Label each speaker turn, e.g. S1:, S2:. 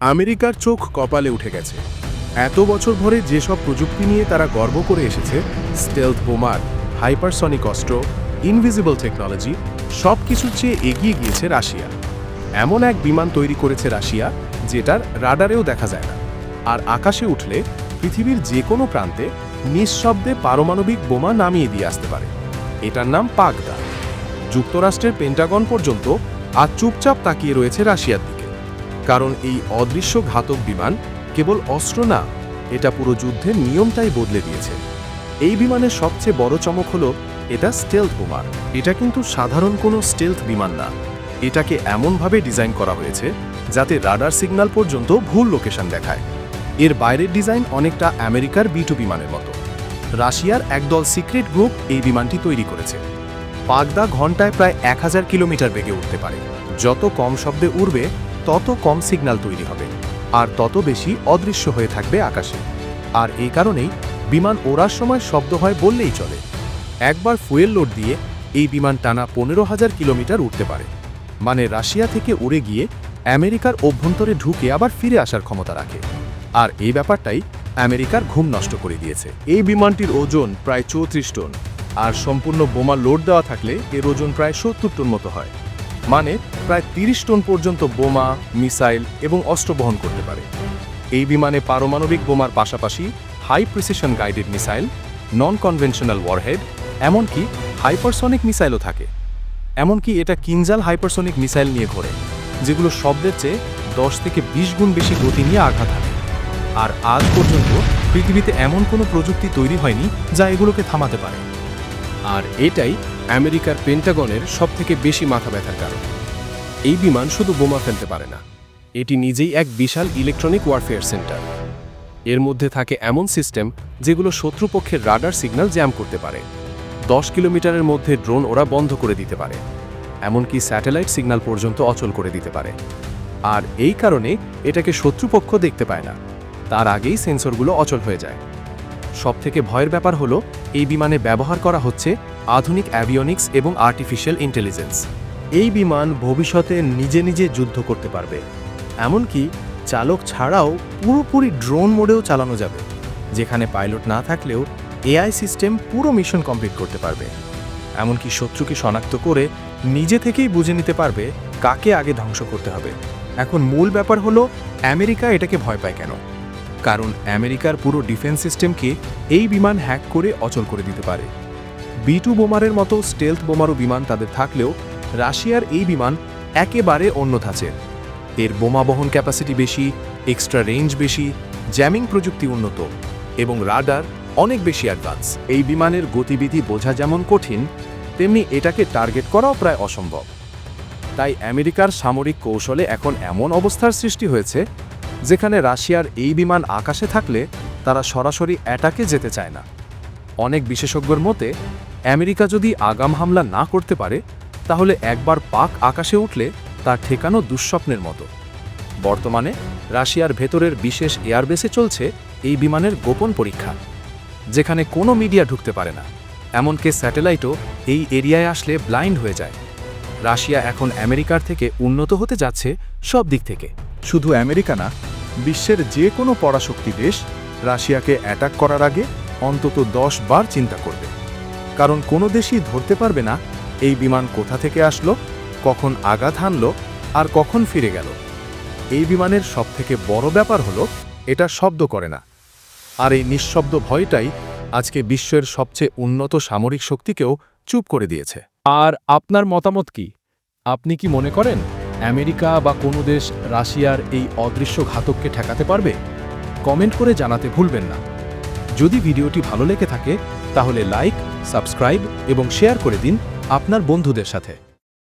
S1: আমেরিকার চোখ কপালে উঠে গেছে। এত বছর ধরে যেসব প্রযুক্তি নিয়ে তারা গর্ব করে এসেছে স্টেলথ বোমার হাইপারসনিক অস্ত্র ইনভিজিবল টেকনোলজি সব কিছুর চেয়ে এগিয়ে গিয়েছে রাশিয়া। এমন এক বিমান তৈরি করেছে রাশিয়া, যেটার রাডারেও দেখা যায় না। আর আকাশে উঠলে পৃথিবীর যে কোনো প্রান্তে নিঃশব্দে পারমাণবিক বোমা নামিয়ে দিয়ে আসতে পারে। এটার নাম পাগদা। যুক্তরাষ্ট্রের পেন্টাগন পর্যন্ত আর চুপচাপ তাকিয়ে রয়েছে রাশিয়ার দিকে। কারণ এই অদৃশ্য ঘাতক বিমান কেবল অস্ত্র না, এটা পুরো যুদ্ধের নিয়মটাই বদলে দিয়েছে। এই বিমানের সবচেয়ে বড় চমক হলো, এটা স্টেলথ বোমার। এটা কিন্তু সাধারণ কোনো স্টেলথ বিমান না। এটাকে এমনভাবে ডিজাইন করা হয়েছে, যাতে রাডার সিগন্যাল পর্যন্ত ভুল লোকেশন দেখায়। এর বাইরের ডিজাইন অনেকটা আমেরিকার বিটু বিমানের মতো। রাশিয়ার একদল সিক্রেট গ্রুপ এই বিমানটি তৈরি করেছে। পাগদা ঘন্টায় প্রায় এক হাজার কিলোমিটার বেগে উঠতে পারে। যত কম শব্দে উড়বে তত কম সিগন্যাল তৈরি হবে, আর তত বেশি অদৃশ্য হয়ে থাকবে আকাশে। আর এই কারণেই বিমান ওড়ার সময় শব্দ হয় বললেই চলে। একবার ফুয়েল লোড দিয়ে এই বিমান টানা পনেরো হাজার কিলোমিটার উঠতে পারে। মানে রাশিয়া থেকে উড়ে গিয়ে আমেরিকার অভ্যন্তরে ঢুকে আবার ফিরে আসার ক্ষমতা রাখে। আর এই ব্যাপারটাই আমেরিকার ঘুম নষ্ট করে দিয়েছে। এই বিমানটির ওজন প্রায় চৌত্রিশ টন, আর সম্পূর্ণ বোমা লোড দেওয়া থাকলে এর ওজন প্রায় সত্তর টন মতো হয়। মানে প্রায় তিরিশ টন পর্যন্ত বোমা, মিসাইল এবং অস্ত্র বহন করতে পারে। এই বিমানে পারমাণবিক বোমার পাশাপাশি high precision guided missile non conventional warhead এমনকি হাইপারসনিক মিসাইলও থাকে। এমনকি এটা কিনজাল হাইপারসনিক মিসাইল নিয়ে ঘোরে, যেগুলো শব্দের চেয়ে দশ থেকে বিশ গুণ বেশি গতি নিয়ে আঘাত হানে। আর আজ পর্যন্ত পৃথিবীতে এমন কোনো প্রযুক্তি তৈরি হয়নি যা এগুলোকে থামাতে পারে। আর এটাই আমেরিকার পেন্টাগনের সবথেকে বেশি মাথা ব্যথার কারণ। এই বিমান শুধু বোমা ফেলতে পারে না, এটি নিজেই এক বিশাল ইলেকট্রনিক ওয়ারফেয়ার সেন্টার এর মধ্যে থাকে এমন সিস্টেম যেগুলো শত্রুপক্ষের রাডার সিগন্যাল জ্যাম করতে পারে। দশ কিলোমিটারের মধ্যে ড্রোন ওরা বন্ধ করে দিতে পারে, এমনকি স্যাটেলাইট সিগন্যাল পর্যন্ত অচল করে দিতে পারে। আর এই কারণে এটাকে শত্রুপক্ষ দেখতে পায় না, তার আগেই সেন্সরগুলো অচল হয়ে যায়। সবথেকে ভয়ের ব্যাপার হলো, এই বিমানে ব্যবহার করা হচ্ছে আধুনিক অ্যাভিয়নিক্স এবং আর্টিফিশিয়াল ইন্টেলিজেন্স এই বিমান ভবিষ্যতে নিজে নিজে যুদ্ধ করতে পারবে। এমনকি চালক ছাড়াও পুরোপুরি ড্রোন মোডেও চালানো যাবে, যেখানে পাইলট না থাকলেও এআই সিস্টেম পুরো মিশন কমপ্লিট করতে পারবে। এমনকি শত্রুকে শনাক্ত করে নিজে থেকেই বুঝে নিতে পারবে কাকে আগে ধ্বংস করতে হবে। এখন মূল ব্যাপার হলো, আমেরিকা এটাকে ভয় পায় কেন? কারণ আমেরিকার পুরো ডিফেন্স সিস্টেমকে এই বিমান হ্যাক করে অচল করে দিতে পারে। বি টু বোমারের মতো স্টেলথ বোমারও বিমান তাদের থাকলেও রাশিয়ার এই বিমান একেবারে অন্য ধাঁচের। এর বোমা বহন ক্যাপাসিটি বেশি এক্সট্রা রেঞ্জ বেশি জ্যামিং প্রযুক্তি উন্নত এবং রাডার অনেক বেশি অ্যাডভান্স এই বিমানের গতিবিধি বোঝা যেমন কঠিন, তেমনি এটাকে টার্গেট করাও প্রায় অসম্ভব। তাই আমেরিকার সামরিক কৌশলে এখন এমন অবস্থার সৃষ্টি হয়েছে যেখানে রাশিয়ার এই বিমান আকাশে থাকলে তারা সরাসরি অ্যাটাকে যেতে চায় না। অনেক বিশেষজ্ঞর মতে, আমেরিকা যদি আগাম হামলা না করতে পারে, তাহলে একবার পাক আকাশে উঠলে তার ঠেকানো দুঃস্বপ্নের মতো। বর্তমানে রাশিয়ার ভেতরের বিশেষ এয়ারবেসে চলছে এই বিমানের গোপন পরীক্ষা, যেখানে কোনো মিডিয়া ঢুকতে পারে না। এমনকি স্যাটেলাইটও এই এরিয়ায় আসলে ব্লাইন্ড হয়ে যায়। রাশিয়া এখন আমেরিকার থেকে উন্নত হতে যাচ্ছে সব দিক থেকে। শুধু আমেরিকা না বিশ্বের যে কোনো পরাশক্তি দেশ রাশিয়াকে অ্যাটাক করার আগে অন্তত দশ বার চিন্তা করবে। কারণ কোনো দেশই ধরতে পারবে না এই বিমান কোথা থেকে আসলো, কখন আঘাত হানল আর কখন ফিরে গেল। এই বিমানের সবথেকে বড় ব্যাপার হলো, এটা শব্দ করে না। আর এই নিঃশব্দ ভয়টাই আজকে বিশ্বের সবচেয়ে উন্নত সামরিক শক্তিকেও চুপ করে দিয়েছে।
S2: আর আপনার মতামত কি? আপনি কি মনে করেন? আমেরিকা বা কোনো দেশ রাশিয়ার এই অদৃশ্য ঘাতককে ঠেকাতে পারবে? কমেন্ট করে জানাতে ভুলবেন না। যদি ভিডিওটি ভালো লেগে থাকে, তাহলে লাইক, সাবস্ক্রাইব এবং শেয়ার করে দিন আপনার বন্ধুদের সাথে।